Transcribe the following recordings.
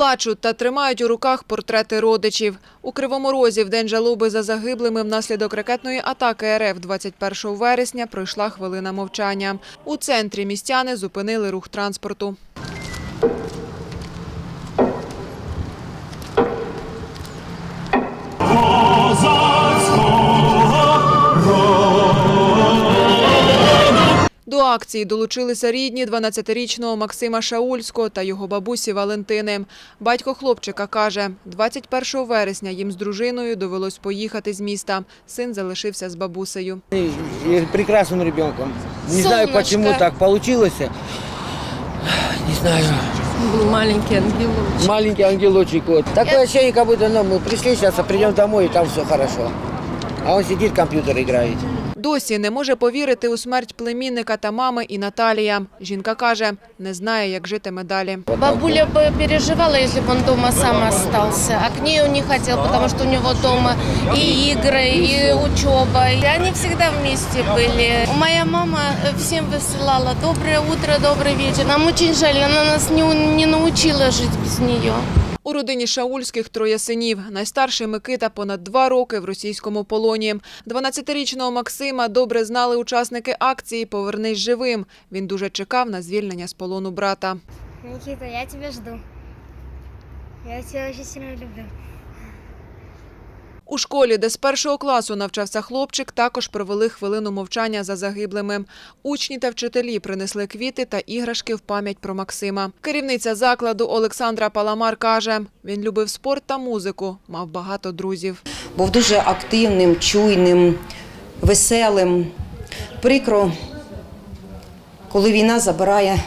Плачуть та тримають у руках портрети родичів. У Кривому Розі в день жалоби за загиблими внаслідок ракетної атаки РФ 21 вересня пройшла хвилина мовчання. У центрі містяни зупинили рух транспорту. акції долучилися рідні 12-річного Максима Шаульського та його бабусі Валентини. Батько хлопчика каже, 21 вересня їм з дружиною довелось поїхати з міста. Син залишився з бабусею. И- и прекрасным ребенком. Не знаю, Солнышко. почему так получилось. Не знаю. Был маленький ангелочек. Маленький ангелочек. Вот. Такое ощущение, как будто ну, мы пришли сейчас, а придем домой, и там все хорошо. А он сидит, в компьютер играет. Досі не може повірити у смерть племінника та мами і Наталія. Жінка каже, не знає, як житиме далі. Бабуля бы переживала, если бы он дома сам остался. А к ней он не хотел, потому что у него дома и игры, и учеба. И они всегда вместе были. Моя мама э, всем высылала «Доброе утро, добрый вечер». Нам очень жаль, она нас не, у- не научила жить без нее. У родині Шаульських троє синів. Найстарший Микита понад два роки в російському полоні. 12-річного Максима добре знали учасники акції «Повернись живим». Він дуже чекав на звільнення з полону брата. Микита, я тебе жду. Я тебе дуже сильно люблю. У школі, де з першого класу навчався хлопчик, також провели хвилину мовчання за загиблими. Учні та вчителі принесли квіти та іграшки в пам'ять про Максима. Керівниця закладу Олександра Паламар каже, він любив спорт та музику, мав багато друзів. був дуже активним, чуйним, веселим. Прикро, коли війна забирає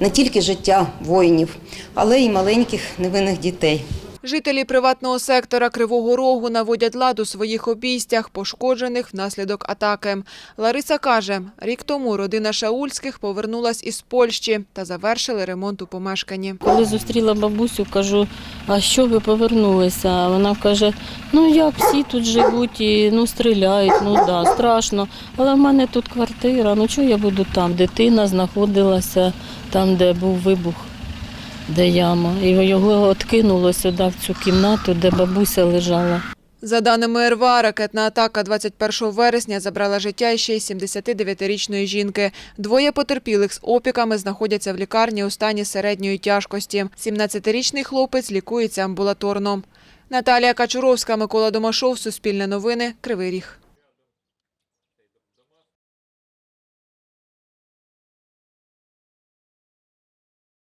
не тільки життя воїнів, але й маленьких невинних дітей. Жителі приватного сектора Кривого Рогу наводять лад у своїх обійстях, пошкоджених внаслідок атаки. Лариса каже, рік тому родина Шаульських повернулась із Польщі та завершили ремонт у помешканні. Коли зустріла бабусю, кажу, а що ви повернулися? Вона каже, ну як всі тут живуть і ну стріляють, ну да, страшно. Але в мене тут квартира, ну чого я буду там? Дитина знаходилася там, де був вибух, де яма. І його відкинуло сюди, в цю кімнату, де бабуся лежала. За даними РВА, ракетна атака 21 вересня забрала життя ще й 79-річної жінки. Двоє потерпілих з опіками знаходяться в лікарні у стані середньої тяжкості. 17-річний хлопець лікується амбулаторно. Наталія Качуровська, Микола Домашов, Суспільне новини, Кривий Ріг.